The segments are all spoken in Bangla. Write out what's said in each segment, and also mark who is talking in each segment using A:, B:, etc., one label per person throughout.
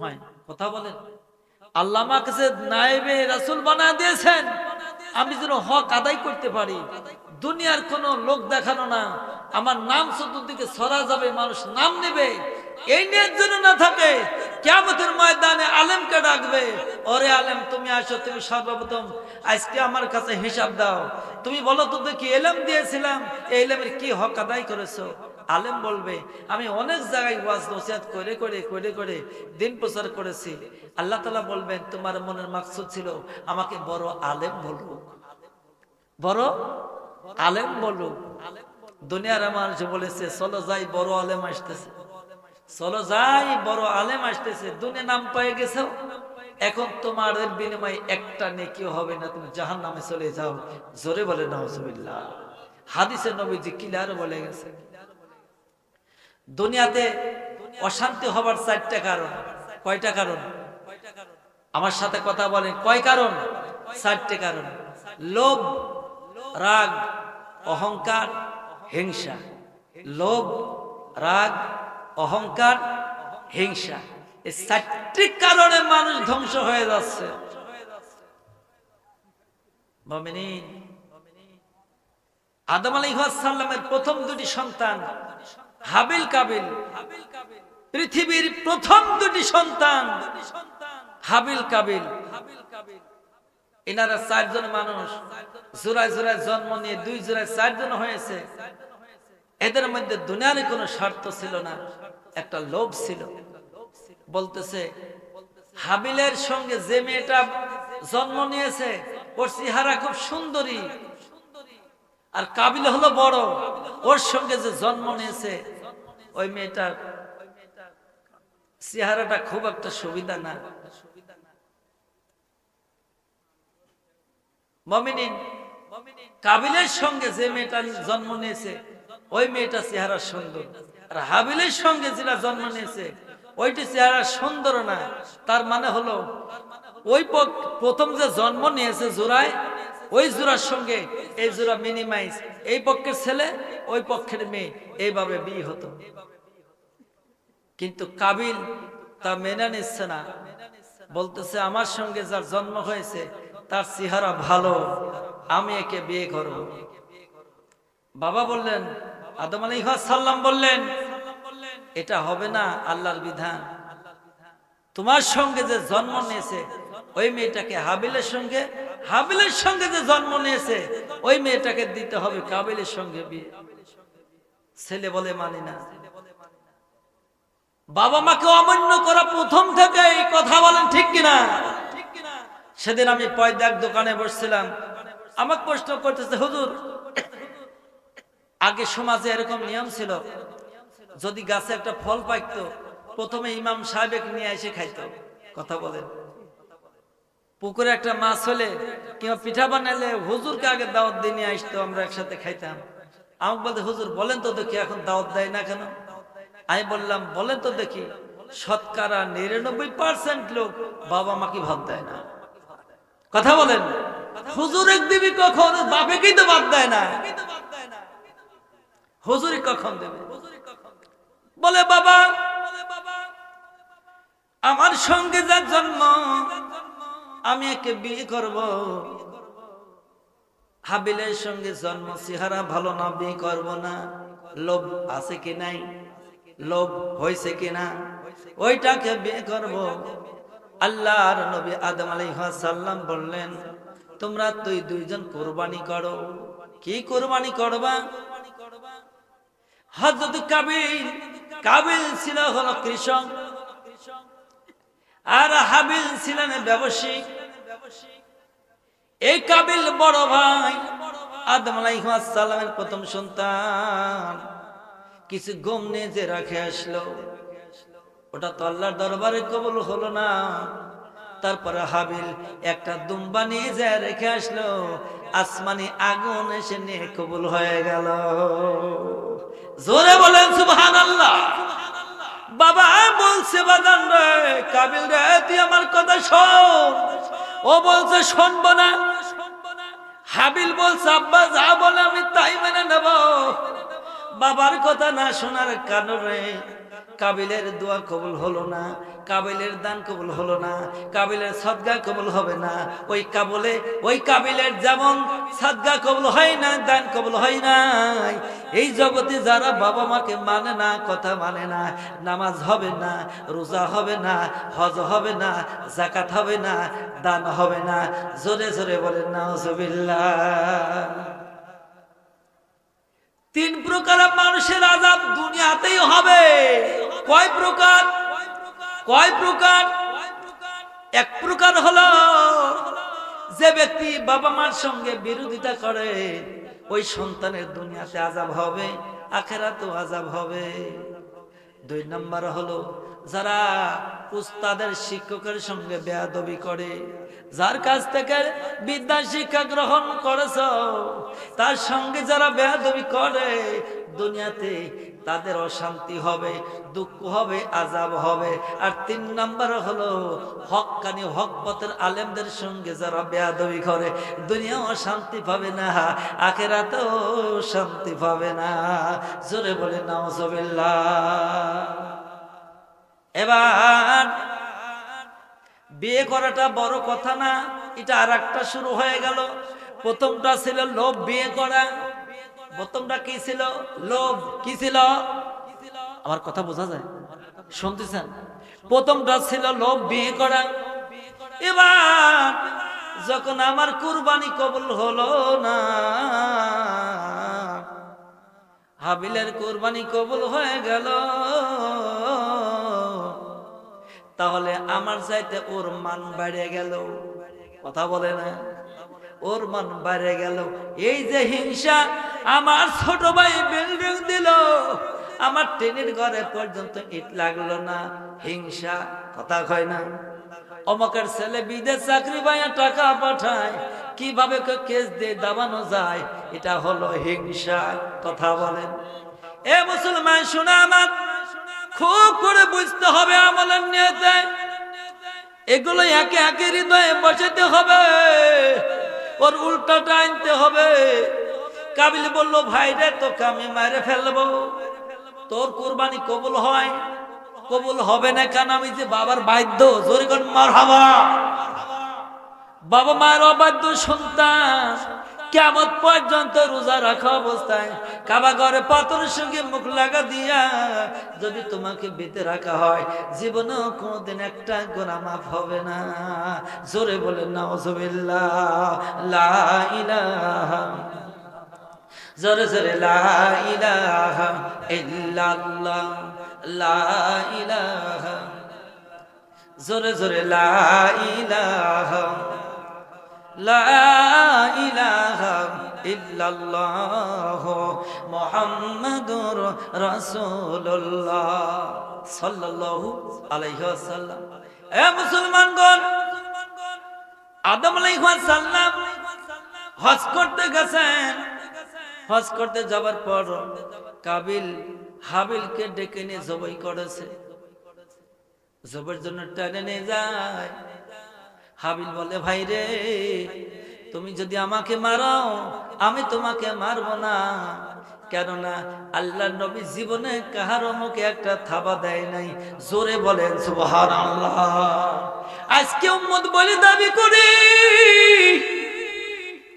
A: হয়। কথা বলেন। আল্লাহ আমার কাছে নায়েবে রাসুল বানা দিয়েছেন। আমি যেন হক আদায় করতে পারি। দুনিয়ার কোনো লোক দেখানো না। আমার নাম চতুর্দিকে ছড়া যাবে, মানুষ নাম নেবে। এই নিয়ে জন্য না থাকে কেমতের ময়দানে আলেমকে ডাকবে। ওরে আলেম, তুমি আসো, তুমি সর্বপ্রথম আজকে আমার কাছে হিসাব দাও। তুমি বলো তো দেখি এলেম দিয়েছিলাম, এই এলেমের কি হক আদায় করেছ? আলেম বলবে, আমি অনেক জায়গায় ওয়াজ নসিহাত করে করে করে করে দিন প্রচার করেছি। আল্লাহ তালা বলবেন, তোমার মনের মাকসুদ ছিল আমাকে বড় আলেম বলুক। বড় আলেম বলুক। দুনিয়ার মানুষ বলেছে, চলো যাই বড় আলেম আসতেছে। চলো যাই বড় আলেম আসতেছে। দুনিয়া নাম পেয়ে গেছো। এখন তোমার বিনিময়ে একটা নেকিও হবে না। তুমি জাহান নামে চলে যাও। জোরে বলে নজবিল্লা হাদিসে নবীজি কিলার বলে গেছে। দুনিয়াতে অশান্তি হবার চারটা কারণ। কয়টা কারণ? আমার সাথে কথা বলেন। কয় কারণ? চারটে কারণ। লোভ, রাগ, অহংকার, হিংসা। লোভ, রাগ, অহংকার, হিংসা। এই চারটি কারণে মানুষ ধ্বংস হয়ে যাচ্ছে। আদম আলাইসাল্লামের প্রথম দুটি সন্তান হাবিল কাবিল। পৃথিবীর প্রথম দুটি সন্তান হাবিল কাবিল। এনারা চারজন মানুষ। জোড়ায় জোড়ায় জন্ম নিয়ে দুই জোড়ায় চারজন হয়েছে। এদের মধ্যে দুনিয়ার কোনো স্বার্থ ছিল না, একটা লোভ ছিল। বলতেছে, হাবিলের সঙ্গে যে মেয়েটা জন্ম নিয়েছে, ওর চেহারা খুব সুন্দরী। আর কাবিল হলো বড়। ওর সঙ্গে যে জন্ম নিয়েছে, ওই মেয়েটার চেহারাটা খুব একটা সুবিধা না। কাবিলের সঙ্গে যে মেয়েটা জন্ম নিয়েছে, ওই মেয়েটা চেহারা সুন্দর। আর হাবিলের সঙ্গে যেটা জন্ম নিয়েছে, ওইটি চেহারা সুন্দর না। তার মানে হলো, ওই প্রথম যে জন্ম নিয়েছে জোড়ায় ওই জোড়ার সঙ্গে এই জোড়া মিনিমাইজ এই পক্ষের ছেলে, ওই পক্ষের মেয়ে। এইভাবে বিয়ে হতো। কিন্তু কাবিল তা মেনে নিচ্ছে না। বলতেছে, আমার সঙ্গে যার জন্ম হয়েছে, তার চেহারা ভালো। আমি একে বিয়ে করব। বাবা বললেন, আদম আলী সাল্লাম বললেন, এটা হবে না আল্লাহর বিধান। তোমার সঙ্গে যে জন্ম নিয়েছে, ওই মেয়েটাকে হাবিলের সঙ্গে হাবিলের সঙ্গে যে জন্ম নিয়েছে, ওই মেয়েটাকে দিতে হবে কাবিলের সঙ্গে বিয়ে। ছেলে বলে মানি না। বাবা মাকে অমান্য করা প্রথম থেকে এই কথা বলেন ঠিক কিনা? সেদিন আমি পয়দাক দোকানে বসছিলাম। আমাকে প্রশ্ন করতেছে, হুজুর, আগে সমাজে এরকম নিয়ম ছিল, যদি গাছে একটা ফল পাইতো, প্রথমে ইমাম সাহেব নিয়ে এসে খাইতো। কথা বলেন। পুকুরে একটা মাছ হলে কিংবা পিঠা বানালে হুজুরকে আগে দাওয়াত দিয়ে নিয়ে আসতো, আমরা একসাথে খাইতাম। আমাকে বলতে, হুজুর, বলেন তো দেখি এখন দাওয়াত দেয় না কেন? আমি বললাম, বলেন তো দেখি, শতকরা নিরানব্বই পার্সেন্ট লোক বাবা মাকে ভাত দেয় না। কথা বলেন, হুজুর এক দিবি কখন বাপেকেই তো বাদ দেয় না। হুজুরি কখন দেবে? বলে, বাবা, আমার সঙ্গে যার জন্ম আমি একে বিয়ে করব। হাবিলের সঙ্গে জন্ম চেহারা ভালো না, বিয়ে করব না। লোভ আছে কি নাই? লোভ হয়েছে কিনা ওইটাকে বিয়ে করব। আল্লাহর নবী আদম আলাইহাল্লাম বললেন, তোমরা তুই দুইজন কোরবানি করো। কি কোরবানি করবা? হজরত কাবিল। কাবিল ছিল হলো কৃষক। আর হাবিল ছিলেন ব্যবসায়িক এই কাবিল বড় ভাই আদম আলাইহাল্লামের প্রথম সন্তান। কিছু গম নিয়ে যে রাখে আসলো, ওটা তো আল্লাহর দরবারে কবল হলো না। তারপরে হাবিল একটা দুম্বা নিয়ে যায় রেখে আসলো, আসমানি আগুন এসে নিয়ে কবুল হয়ে গেল। জোরে বলেন সুবহান বাবা বলছে, বাদান কাবিল রে, তুই আমার কথা শোন। ও বলছে, শুনব না। হাবিল বলছে, আব্বা, যা বলে আমি তাই মেনে নেব। বাবার কথা না শোনার কারণে কাবিলের দোয়া কবুল হলো না, কাবিলের দান কবুল হলো না, কাবিলের সদগা কবুল হবে না। ওই কাবলে, ওই কাবিলের যেমন সদগা কবুল হয় না, দান কবুল হয় না এই জগতে যারা বাবা মাকে মানে না, কথা মানে না, নামাজ হবে না, রোজা হবে না, হজ হবে না জাকাত হবে না, দান হবে না, জোরে জোরে বলেন না তিন প্রকার মানুষের আজাব দুনিয়াতেই হবে। কয় প্রকার? কয় প্রকার? এক প্রকার হলো, যে ব্যক্তি বাবা মার সঙ্গে বিরোধিতা করে, ওই সন্তানের দুনিয়াতে আজাব হবে, আখেরাতেও আজাব হবে। দুই নম্বর হলো যারা উস্তাদের শিক্ষকের সঙ্গে বেয়াদবি করে, যার কাছ থেকে বিদ্যা শিক্ষা গ্রহণ করেছ, তার সঙ্গে যারা বেয়াদবি করে, দুনিয়াতে তাদের অশান্তি হবে, দুঃখ হবে আজাব হবে। আর তিন নাম্বার হলো হকানি হক পথের আলেমদের সঙ্গে যারা বেয়াদবি করে দুনিয়াও অশান্তি পাবে না, আখেরাতেও শান্তি পাবে না। জোরে বলে নাউজবিল্লাহ। এবার বিয়ে করাটা বড় কথা না, এটা আর একটা শুরু হয়ে গেল। প্রথমটা ছিল লোভ বিয়ে করা, প্রথমটা কি ছিল? লোভ কি ছিল? আমার কথা বোঝা যায়? শুনতেছেন? প্রথমটা ছিল লোভ বিয়ে করা। এবার যখন আমার কুরবানি কবুল হলো না, হাবিলের কুরবানি কবুল হয়ে গেল। তাহলে আমার চাইতে ওর মান বেড়ে গেল। কথা বলে না? ওর মান বেড়ে গেল। এই যে হিংসা আমার ছোট ভাই বিল্ডিং দিল, আমার ট্রেনের ঘরে পর্যন্ত ইট লাগল না। হিংসা, কথা কয় না? অমকের ছেলে বিদেশ চাকরি পায়, টাকা পাঠায়, কীভাবে কেস দিয়ে দাবানো যায়? এটা হলো হিংসা, কথা বলেন এ মুসলমান, শোনা আমার। খুব করে বুঝতে হবে আমলের নিয়েতে। এগুলো একে একে হৃদয়ে বসাতে হবে। ওর উল্টাটা আনতে হবে। কাবিল বলল, ভাই রে, তোকে আমি মারে ফেলব। তোর কোরবানি কবুল হয়? কবুল হবে না কেন? আমি যে বাবার বাধ্য জরিগণ মার হাবা বাবা মায়ের অবাধ্য সন্তান। কেমন পর্যন্ত রোজা রাখা অবস্থায় কাবা ঘরে পাথরের সঙ্গে মুখ লাগা দিয়া যদি তোমাকে বেঁধে রাখা হয়, জীবনেও কোনোদিন একটা গোনা মাফ হবে না। জোরে বলে নাউজুবিল্লাহ, লা ইলাহা জোরে জোরে, লা ইলাহা ইল্লাল্লাহ, লা ইলাহা জোরে জোরে লা ইলাহা লা ইলাহা ইল্লাল্লাহ মুহাম্মাদুর রাসূলুল্লাহ সাল্লাল্লাহু আলাইহি ওয়াসাল্লাম। এ মুসলমানগণ, আদম আলাইহিস সালাম হজ করতে গেছেন। হজ করতে যাবার পর কাবিল হাবিলকে ডেকে নিয়ে জবাই করেছে। জবের জন্য টেনে নিয়ে যায়। হাবিল বলে, ভাই রে, তুমি যদি আমাকে মারাও, আমি তোমাকে মারব না। কেননা আল্লাহ নবী জীবনে কাহার মুখে একটা থাবা দেয় নাই। জোরে বলেন, সুবহানাল্লাহ। আজকে উম্মত বলে দাবি করি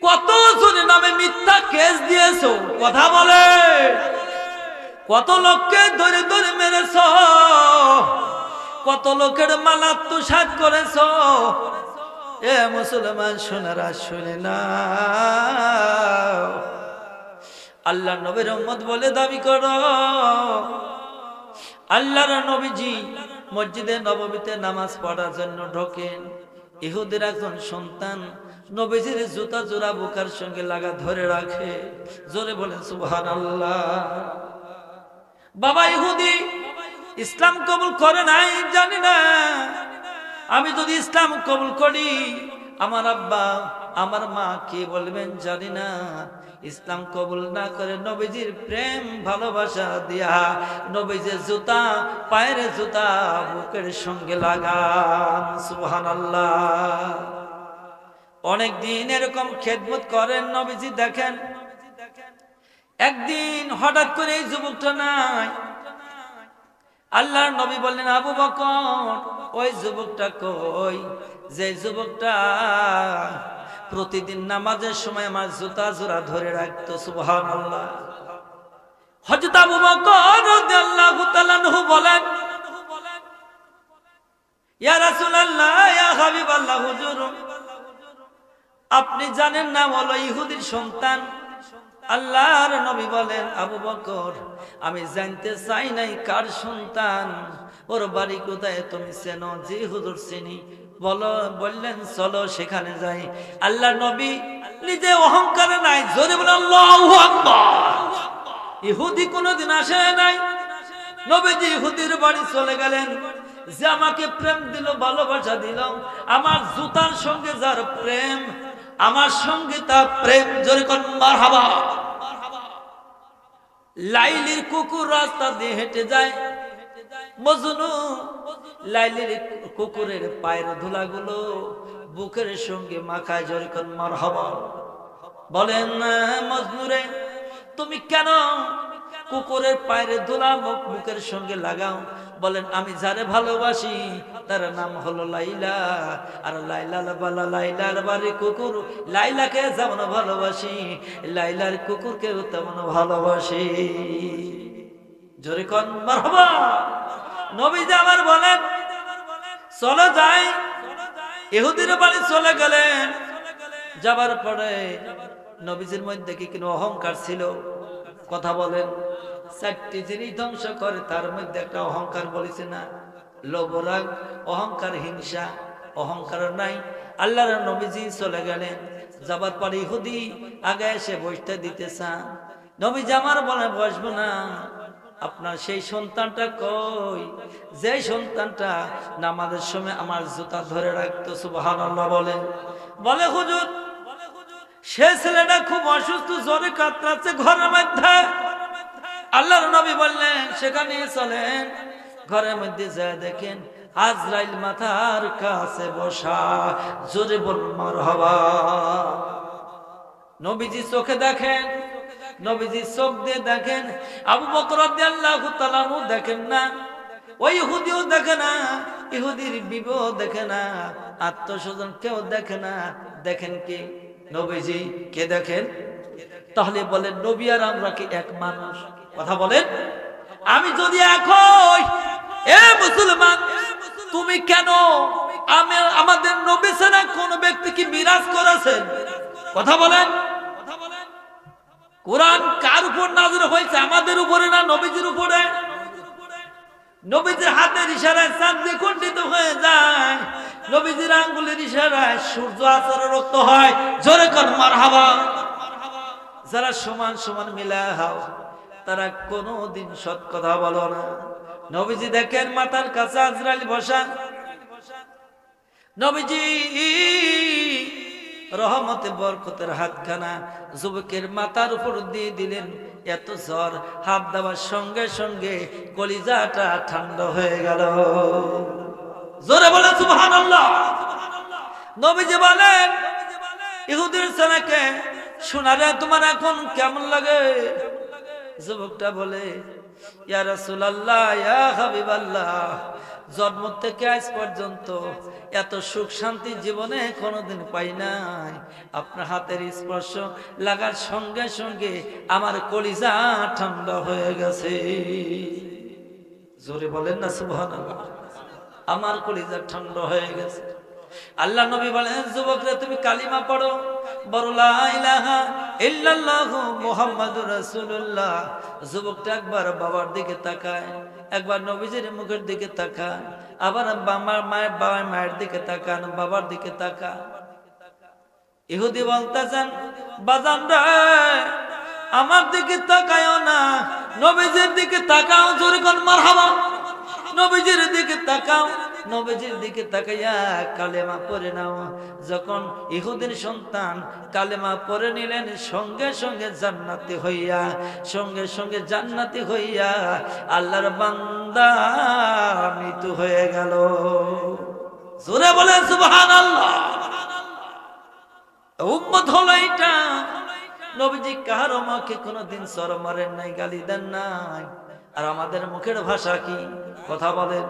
A: কত জনে নামে মিথ্যা কেস দিয়েছ, কথা বলে। কত লোককে ধরে ধরে মেরেছ, কত লোকের মালা তুষাদ করেছ এ মুসলমান, সোনারা শুনে না আল্লাহ নবীর উম্মত বলে দাবি করো। আল্লাহর নবীজি মসজিদে নবমীতে নামাজ পড়ার জন্য ঢোকেন। ইহুদের একজন সন্তান নবীজির জুতা জোড়া বুকার সঙ্গে লাগা ধরে রাখে। জোরে বলেন সুবহান আল্লাহ বাবা ইহুদি, ইসলাম কবুল করে নাই, জানি না। আমি যদি ইসলাম কবুল করি, আমার আব্বা, আমার মা কি বলবেন জানি না। ইসলাম কবুল না করে নবীজির প্রেম, ভালোবাসা দিয়া নবীজির জুতা, পায়ের জুতা বুকের সঙ্গে লাগান সুবহান অনেক দিন এরকম খেদমত করেন নবীজি, দেখেন। একদিন হঠাৎ করে এই যুবকটা নাই আল্লাহর নবী বললেন, আবু বকর, ওই যুবকটা কই? যে যুবকটা প্রতিদিন নামাজের সময় আমার জুতা জোড়া ধরে রাখতো সুবহান আল্লাহ হজরত আবু বকর রাদিয়াল্লাহু তাআলা বলেন, ইয়া রাসূলুল্লাহ, ইয়া হাবিবাল্লাহ, হুজুর, আপনি জানেন না বলো ইহুদির সন্তান আল্লাহর নবী বলেন, আবু বকর, আমি জানতে চাই নাই কার সন্তান। ওর বাড়ি কোথায় তুমি চেনো? যে হুজুর চিনি। বলো, বললেন, চলো সেখানে যাই। আল্লাহ নবী নিজে অহংকারে নাই, জোরে বলে ইহুদি কোনোদিন আসে নাই। নবীজি ইহুদির বাড়ি চলে গেলেন। যে আমাকে প্রেম দিল, ভালোবাসা দিল, আমার জুতার সঙ্গে যার প্রেম আমার সঙ্গে তার প্রেম, জোরে লাইলির কুকুর রাস্তা দিয়ে হেঁটে যায়। মজনু, লাইলির কুকুরের পায়ের ধুলাগুলো বুকের সঙ্গে মাখায়, জোরে কর মারহাবা। বলেন মজনুরে তুমি কেন কুকুরের পায়ের ধুলা মুখ মুখের সঙ্গে লাগাও? বলেন, আমি যারে ভালোবাসি, তার নাম হলো লাইলা। আর লাইলা বালা, লাইলার বাড়ি কুকুর। লাইলাকে যেমন ভালোবাসি, লাইলার কুকুরকেও তেমন ভালোবাসি। জোরে কন, মারহাবা! নবী আমার বলেন, চলো যাই। ইহুদির বাড়ি চলে গেলেন। যাবার পরে নবীজির মধ্যে কি কোনো অহংকার ছিল? কথা বলেন। চারটি জিনিস ধ্বংস করে, তার মধ্যে একটা অহংকার বলেছে না? লোভরাগ, অহংকার হিংসা, অহংকার নাই। আল্লাহর নবীজি চলে গেলেন। যাবার পরে ইহুদি আগে এসে বসতে দিতে চান। নবীজি আমার বলে, বসবো না। আপনার সেই সন্তানটা কই? যে সন্তানটা নামাজের সময় আমার জুতা ধরে রাখতো আল্লাহ বলেন। বলে, হুজুর, সে ছেলেটা খুব অসুস্থ, জ্বরে কাতরাচ্ছে ঘরের মধ্যে। আল্লাহর নবী বললেন সেখানে চলেন। ঘরের মধ্যে যা দেখেন, আজরাইল মাথার কাছে বসা। জোরে বল মার হবা নবীজি চোখে দেখেন, নবীজি চোখ দিয়ে দেখেন, আবু বকর রাদিয়াল্লাহু দেখেন না, ওই ইহুদিও দেখে না, ইহুদির বিবাহ দেখে না, আত্মস্বজন কেউ দেখে না। দেখেন কি, নবীজি, কে দেখেন? তাহলে বলেন, নবী আর আমরা কি এক মানুষ? কথা বলেন? আমি যদি এখন এ মুসলমান, তুমি কেন আমি আমাদের নবী কোন ব্যক্তি কি মিরাজ করেছেন? কথা বলেন। কোরআন কার উপর নাজর হয়েছে? আমাদের উপরে না নবীজির উপরে? নবীজির হাতের ইশারায় চাঁদ দ্বিখণ্ডিত হয়ে যায়। নবীজির আঙ্গুলের ইশারায় সূর্য আচরণ রক্ত হয়। জোরে কর মার হাওয়া যারা সমান সমান মিলা হাও। তারা কোনোদিন সৎ কথা বলো না। নবীজি দেখেন মাথার কাছে আজরাইল বসা। নবীজি, রহমতে বরকতের হাতখানা যুবকের মাথার উপর দিয়ে দিলেন। এত জ্বর, হাত দেওয়ার সঙ্গে সঙ্গে কলিজাটা ঠান্ডা হয়ে গেল। জোরে বলে সুবহানাল্লাহ। নবীজি বলেন, ইহুদির ছেলেকে শোনারে তোমার এখন কেমন লাগে? যুবকটা বলে জন্ম থেকে আজ পর্যন্ত এত সুখ শান্তি জীবনে কোনোদিন পাই নাই। আপনার হাতের স্পর্শ লাগার সঙ্গে সঙ্গে আমার কলিজা ঠান্ডা হয়ে গেছে। জোরে বলেন না, সুবহানাল্লাহ। আমার কলিজা ঠান্ডা হয়ে গেছে। আল্লাহ নবী বলেন, যুবকরা, তুমি কালিমা পড়ো যুবকটা একবার বাবার দিকে তাকায়, একবার মুখের দিকে তাকায়, আবার আমার মায়ের, বাবার মায়ের দিকে তাকান বাবার দিকে তাকান ইহুদি বলতেছেন, বাজান আমার দিকে তাকায়ও না, নবীজির দিকে তাকাও, জোরে কোন মারহাবা। নবীজির দিকে তাকাও নবীজির দিকে তাকাইয়া কালেমা পড়ে নাও। যখন ইহুদিন সন্তান কালেমা পড়ে নিলেন, সঙ্গে সঙ্গে জান্নাতি হইয়া, সঙ্গে সঙ্গে জান্নাতি হইয়া আল্লাহর বান্দা মৃত্যু হয়ে গেল। জোরে বলে বলেন, সুবহানাল্লাহ। উম্মত হলো এটা নবীজি কাহারও মাকে কোনোদিন সর মারেন নাই, গালি দেন নাই? আর আমাদের মুখের ভাষা কি? কথা বলেন।